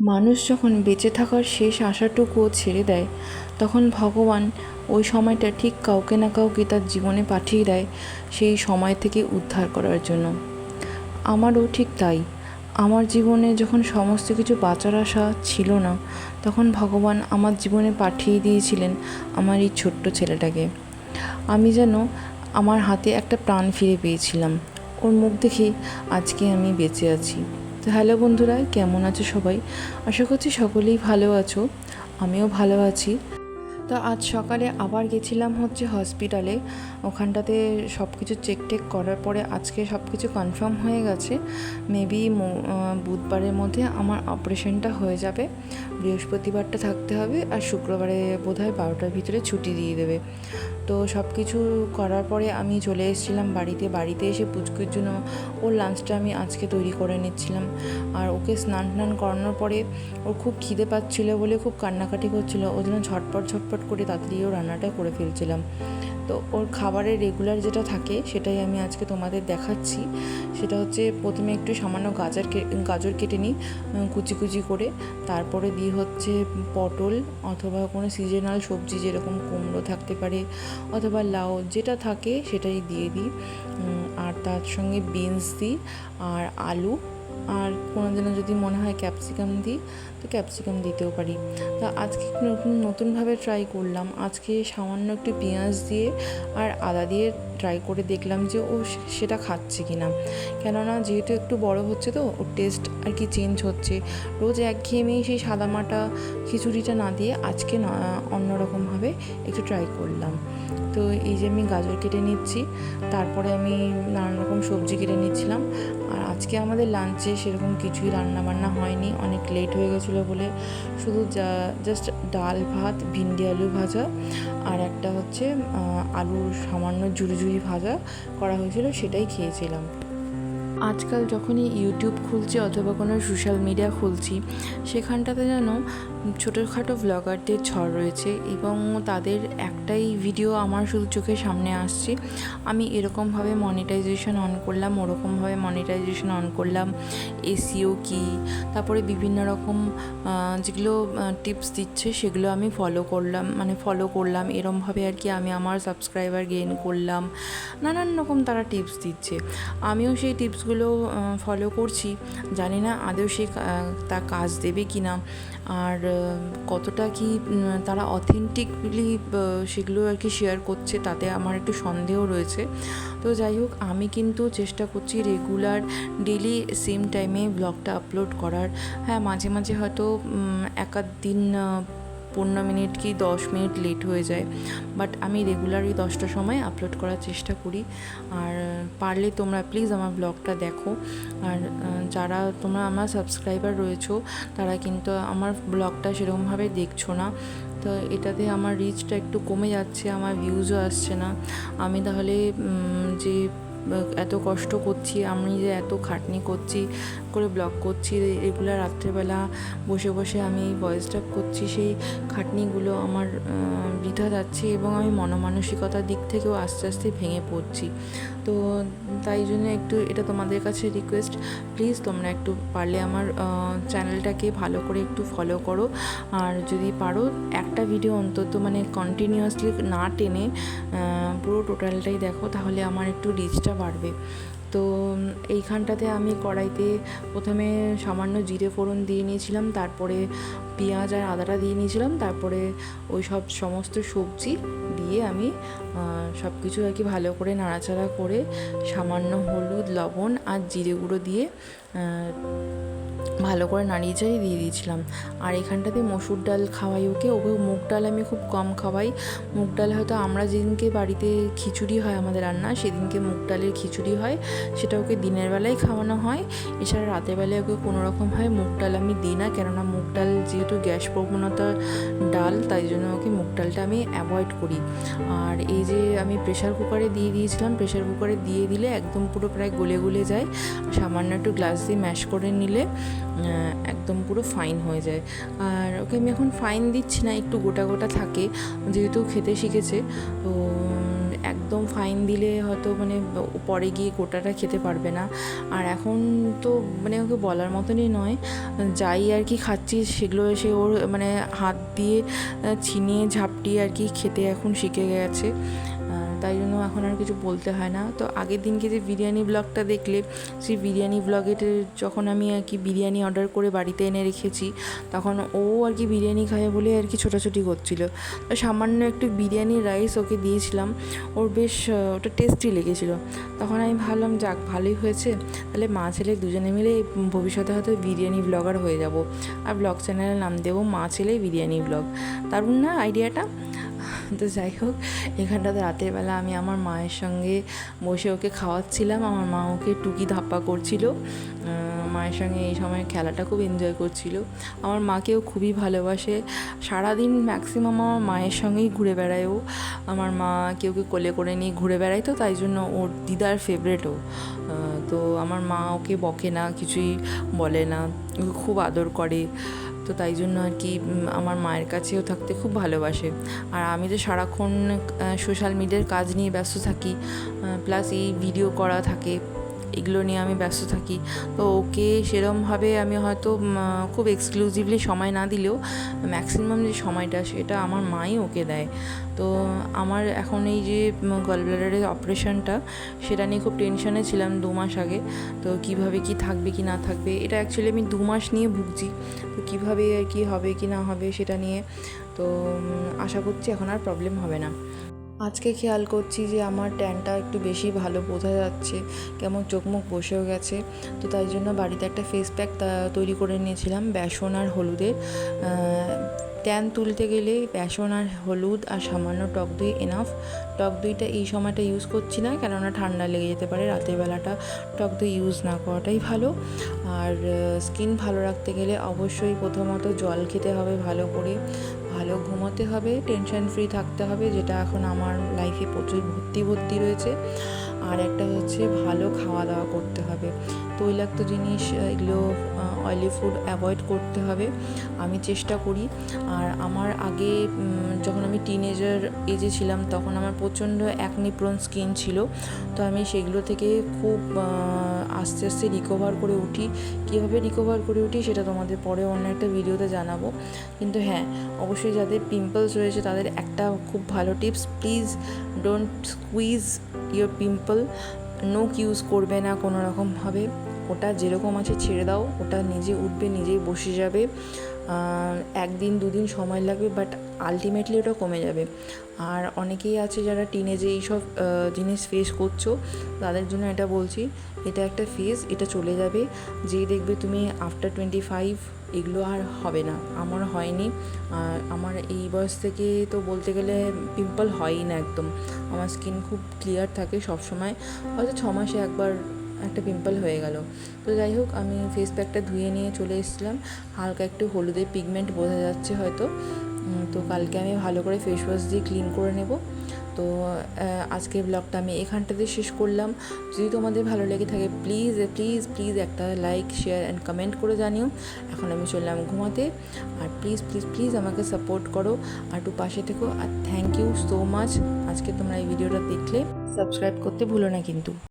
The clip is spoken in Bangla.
মানুষ যখন বেঁচে থাকার শেষ আশাটুকুও ছেড়ে দেয়, তখন ভগবান ওই সময়টা ঠিক কাউকে না কাউকে তার জীবনে পাঠিয়ে দেয় সেই সময় থেকে উদ্ধার করার জন্য। আমারও ঠিক তাই। আমার জীবনে যখন সমস্ত কিছু বাঁচার আশা ছিল না, তখন ভগবান আমার জীবনে পাঠিয়ে দিয়েছিলেন আমার এই ছোট্ট ছেলেটাকে। আমি যেন আমার হাতে একটা প্রাণ ফিরে পেয়েছিলাম। ওর মুখ দেখে আজকে আমি বেঁচে আছি। তো হ্যালো বন্ধুরা, কেমন আছো সবাই? আশা করছি সকলেই ভালো আছো, আমিও ভালো আছি। তো আজ সকালে আবার গেছিলাম হচ্ছে হসপিটালে, ওখানটাতে সব কিছু চেক টেক করার পরে আজকে সব কিছু কনফার্ম হয়ে গেছে। মেবি বুধবারের মধ্যে আমার অপারেশনটা হয়ে যাবে, বৃহস্পতিবারটা থাকতে হবে আর শুক্রবারে বোধহয় বারোটার ভিতরে ছুটি দিয়ে দেবে। তো সব কিছু করার পরে আমি চলে এসেছিলাম বাড়িতে। বাড়িতে এসে পুচকুর জন্য ওর লাঞ্চটা আমি আজকে তৈরি করে নিচ্ছিলাম। আর ওকে স্নান টান করানোর পরে ও খুব খিদে পাচ্ছিলো বলে খুব কান্নাকাটি করছিল। ওই জন্য ঝটপট ঝটপট করে তাড়াতাড়ি ও রান্নাটা করে ফেলছিলাম। তো ওর খাবারের রেগুলার যেটা থাকে সেটাই আমি আজকে তোমাদের দেখাচ্ছি। সেটা হচ্ছে প্রথমে একটু সামান্য গাজর গাজর কেটে নিই কুচি কুচি করে। তারপরে দিই হচ্ছে পটল অথবা কোনো সিজনাল সবজি যেরকম কুমড়ো থাকতে পারে অথবা লাউ যেটা থাকে সেটাই দিয়ে দিই। আর তার সঙ্গে বিনস দিই, আর আলু আর কোনো দিনও যদি মনে হয় ক্যাপসিকাম দিই, তো ক্যাপসিকাম দিতেও পারি। তা আজকে নতুন, নতুনভাবে ট্রাই করলাম। আজকে সামান্য একটু পেঁয়াজ দিয়ে আর আদা দিয়ে ট্রাই করে দেখলাম যে ও সেটা খাচ্ছে কি না কেননা যেহেতু একটু বড় হচ্ছে তো, ওর টেস্ট আর কি চেঞ্জ হচ্ছে। রোজ একঘেয়েমেই সেই সাদামাটা, খিচুড়িটা না দিয়ে আজকে অন্যরকমভাবে একটু ট্রাই করলাম। তো এই যে আমি গাজর কেটে নিচ্ছি, তারপরে আমি নানান রকম সবজি কেটে নিচ্ছিলাম। আর আজকে আমাদের লাঞ্চে সেরকম কিছুই রান্না বান্না হয়নি, অনেক লেট হয়ে গেছিল বলে। শুধু জাস্ট ডাল ভাত, ভিন্ডি আলু ভাজা, আর একটা হচ্ছে আলু আলুর সামান্য ঝুড়ি ঝুড়ি ভাজা করা হয়েছিল, সেটাই খেয়েছিলাম। আজকাল যখনই ইউটিউব খুলছি অথবা কোনো সোশ্যাল মিডিয়া খুলছি, সেখানটাতে যেন ছোটোখাটো ব্লগারদের ঝড় রয়েছে এবং তাদের একটাই ভিডিও আমার শুধু চোখের সামনে আসছে। আমি এরকমভাবে মনিটাইজেশন অন করলাম, ওরকমভাবে মনিটাইজেশন অন করলাম এসিও কি, তারপরে বিভিন্ন রকম যেগুলো টিপস দিচ্ছে সেগুলো আমি ফলো করলাম মানে ফলো করলাম, এরমভাবে আর কি আমি আমার সাবস্ক্রাইবার গেইন করলাম, নানান রকম তারা টিপস দিচ্ছে। আমিও সেই টিপসগুলো ফলো করছি। জানি না আদৌ সে তা কাজ দেবে কি না আর কতটা কি তারা অথেন্টিকলি সেগুলো আর কি শেয়ার করছে, তাতে আমার একটু সন্দেহ রয়েছে। তো যাই হোক, আমি কিন্তু চেষ্টা করছি রেগুলার ডেলি সেম টাইমে ব্লগটা আপলোড করার। হ্যাঁ মাঝে মাঝে হয়তো এক দিন পনেরো মিনিট কি দশ মিনিট লেট হয়ে যায়। বাট আমি রেগুলারই দশটার সময় আপলোড করার চেষ্টা করি। আর পারলে তোমরা প্লিজ আমার ব্লগটা দেখো। আর যারা তোমরা আমার সাবস্ক্রাইবার রয়েছো, তারা কিন্তু আমার ব্লগটা সেরকমভাবে দেখছ না। তো এটাতে আমার রিচটা একটু কমে যাচ্ছে, আমার ভিউজও আসছে না। আমি তাহলে যে এত কষ্ট করছি, আমি যে এত খাটনি করছি, করে ব্লগ করছি, এগুলো রাত্রেবেলা বসে বসে আমি ভয়েসটা করছি, সেই খাটনিগুলো আমার বৃথা যাচ্ছে এবং আমি মনমানসিকতার দিক থেকেও আস্তে আস্তে ভেঙে পড়ছি। তো তাই জন্য একটু এটা তোমাদের কাছে রিকোয়েস্ট প্লিজ তোমরা একটু পারলে আমার চ্যানেলটাকে ভালো করে একটু ফলো করো। আর যদি পারো, একটা ভিডিও অন্তত মানে কন্টিনিউয়াসলি না টেনে পুরো টোটালটাই দেখো, তাহলে আমার একটু রিচটা বাড়বে। তো এইখানটাতে আমি কড়াইতে প্রথমে সামান্য জিরে ফোড়ন দিয়ে নিয়েছিলাম, তারপরে পেঁয়াজ আর আদাটা দিয়ে নিয়েছিলাম, তারপরে ওই সব সমস্ত সবজি দিয়ে আমি সব কিছু আর কি ভালো করে নাড়াচাড়া করে সামান্য হলুদ, লবণ আর জিরে গুঁড়ো দিয়ে ভালো করে নাড়িয়ে চাড়িয়ে দিয়ে দিয়েছিলাম। আর এখানটাতে মসুর ডাল খাওয়াই ওকে। ওকে মুগ ডাল আমি খুব কম খাওয়াই। মুগ ডাল হয়তো আমরা যেদিনকে বাড়িতে খিচুড়ি হয় আমাদের রান্না, সেদিনকে মুগ ডালের খিচুড়ি হয়। সেটা ওকে দিনের বেলায় খাওয়ানো হয়। এছাড়া রাতের বেলায় ওকে কোনো রকমভাবে মুগ ডাল আমি দিই না, কেননা ডাল যেহেতু গ্যাস প্রবণতার ডাল, তাই জন্য ওকে মুগ ডালটা আমি অ্যাভয়েড করি। আর এই যে আমি প্রেশার কুকারে দিয়ে দিয়েছিলাম প্রেশার কুকারে দিয়ে দিলে একদম পুরো প্রায় গলে গলে যায়। সামান্য একটু গ্লাস দিয়ে ম্যাশ করে নিলে একদম পুরো ফাইন হয়ে যায়। আর ওকে আমি এখন ফাইন দিচ্ছি না, একটু গোটা গোটা থাকে, যেহেতু খেতে শিখেছে, তো একদম ফাইন দিলে হয়তো মানে পরে গিয়ে গোটাটা খেতে পারবে না। আর এখন তো মানে ওকে বলার মতনই নয়। যাই আর কি খাচ্ছি সেগুলো এসে ওর মানে হাত দিয়ে ছিনিয়ে ঝাপটিয়ে আর কি খেতে এখন শিখে গেছে। তাই জন্য এখন আর কিছু বলতে হয় না। তো আগের দিনকে যে বিরিয়ানি ব্লগটা দেখলে, সেই বিরিয়ানি ব্লগের যখন আমি আর কি বিরিয়ানি অর্ডার করে বাড়িতে এনে রেখেছি, তখন ও আর কি বিরিয়ানি খায় বলে আর কি ছোটাছুটি করছিল। তো সামান্য একটু বিরিয়ানি রাইস ওকে দিয়েছিলাম, ওর বেশ ওটা টেস্টি লেগেছিল। তখন আমি ভাবলাম, যাক, ভালোই হয়েছে, তাহলে মা ছেলে দুজনে মিলে ভবিষ্যতে হয়তো বিরিয়ানি ব্লগার হয়ে যাব। আর ব্লগ চ্যানেলের নাম দেবো মা ছেলে বিরিয়ানি ব্লগ দারুণ না আইডিয়াটা তো যাই হোক, এখানটাতে রাতের বেলা আমি আমার মায়ের সঙ্গে বসে ওকে খাওয়াচ্ছিলাম। আমার মা ওকে টুকি ধাপ্পা করছিল। মায়ের সঙ্গে এই সময় খেলাটা খুব এনজয় করছিল। আমার মাকেও খুবই ভালোবাসে। সারাদিন ম্যাক্সিমাম আমার মায়ের সঙ্গেই ঘুরে বেড়ায় ও। আমার মা কেউ কোলে করে নিয়ে ঘুরে বেড়ায় তো, তাই জন্য ওর দিদার ফেভারেটও তো আমার মা ওকে বকে না, কিছুই বলে না। খুব আদর করে। তো তাই জন্য আর কি আমার মায়ের কাছেও থাকতে খুব ভালোবাসে। আর আমি তো সারাক্ষণ সোশ্যাল মিডিয়ার কাজ নিয়ে ব্যস্ত থাকি প্লাস এই ভিডিও করা থাকে এগুলো নিয়ে আমি ব্যস্ত থাকি। তো ওকে সেরমভাবে আমি হয়তো খুব এক্সক্লুসিভলি সময় না দিলেও ম্যাক্সিমাম যে সময়টা সেটা আমার মাই ওকে দেয়। তো আমার এখন এই যে গলব্লাডারের অপারেশনটা সেটা নিয়ে খুব টেনশনে ছিলাম দু মাস আগে। তো কীভাবে কি থাকবে কি না থাকবে, এটা অ্যাকচুয়ালি আমি দু মাস নিয়ে ভুগছি। তো কীভাবে আর কি হবে কি না হবে সেটা নিয়ে, তো আশা করছি এখন আর প্রবলেম হবে না। আজকে খেয়াল করছি যে আমার ট্যানটা একটু বেশি ভালো বোঝা যাচ্ছে। কেমন চোখ মুখ বসেও গেছে। তো তাই জন্য বাড়িতে একটা ফেস প্যাক তৈরি করে নিয়েছিলাম, বেসন আর হলুদের। ট্যান তুলতে গেলে বেসন আর হলুদ আর সামান্য টক দই এনাফ টক দইটা এই সময়টা ইউজ করছি না, কেননা ঠান্ডা লেগে যেতে পারে। রাতের বেলাটা টক দই ইউজ না করাটাই ভালো। আর স্কিন ভালো রাখতে গেলে অবশ্যই প্রথমত জল খেতে হবে ভালো করে। ভালো ঘুমোতে হবে টেনশন ফ্রি থাকতে হবে, যেটা এখন আমার লাইফে প্রচুর ভর্তি ভর্তি রয়েছে। আর একটা হচ্ছে ভালো খাওয়া দাওয়া করতে হবে। তৈলাক্ত জিনিস, এগুলো অয়েলি ফুড অ্যাভয়েড করতে হবে। আমি চেষ্টা করি। আর আমার আগে যখন আমি টিনেজার এজে ছিলাম, তখন আমার প্রচণ্ড অ্যাকনিপ্রন স্কিন ছিল। তো আমি সেগুলো থেকে খুব আস্তে আস্তে রিকভার করে উঠি। কীভাবে রিকভার করে উঠি সেটা তোমাদের পরে অন্য একটা ভিডিওতে জানাব। কিন্তু হ্যাঁ অবশ্যই যাদের পিম্পলস রয়েছে তাদের একটা খুব ভালো tips please don't squeeze your pimple নোক use করবে না কোনো রকমভাবে ওটা যেরকম আছে ছেড়ে দাও, ওটা নিজে উঠবে, নিজেই বসে যাবে। একদিন, দুদিন সময় লাগবে বাট আলটিমেটলি ওটা কমে যাবে। আর অনেকেই আছে যারা টিনেজে এইসব জিনিস ফেস করছ, তাদের জন্য এটা বলছি, এটা একটা ফেজ এটা চলে যাবে। যেই দেখবে তুমি আফটার টোয়েন্টি ফাইভ এগুলো আর হবে না। আমার হয়নি। আমার এই বয়স থেকে তো বলতে গেলে পিম্পল হয়ই না একদম। আমার স্কিন খুব ক্লিয়ার থাকে সব সময় হয়তো ছ মাসে একবার একটা পিম্পল হয়ে গেল। তো যাই হোক, আমি ফেস প্যাকটা ধুয়ে নিয়ে চলে এসেছিলাম। হালকা একটু হলুদের পিগমেন্ট বোঝা যাচ্ছে হয়তো। তো কালকে আমি ভালো করে ফেস ওয়াশ দিয়ে ক্লিন করে নেব। তো আজকের ব্লগটা আমি এখানটাতে শেষ করলাম। যদি তোমাদের ভালো লেগে থাকে প্লিজ প্লিজ প্লিজ একটা লাইক শেয়ার অ্যান্ড কমেন্ট করে জানিও। এখন আমি চললাম ঘুমাতে। আর প্লিজ প্লিজ প্লিজ আমাকে সাপোর্ট করো। আর একটু পাশে থেকো। আর থ্যাংক ইউ সো মাচ আজকে তোমরা এই ভিডিওটা দেখলে। সাবস্ক্রাইব করতে ভুলো না কিন্তু।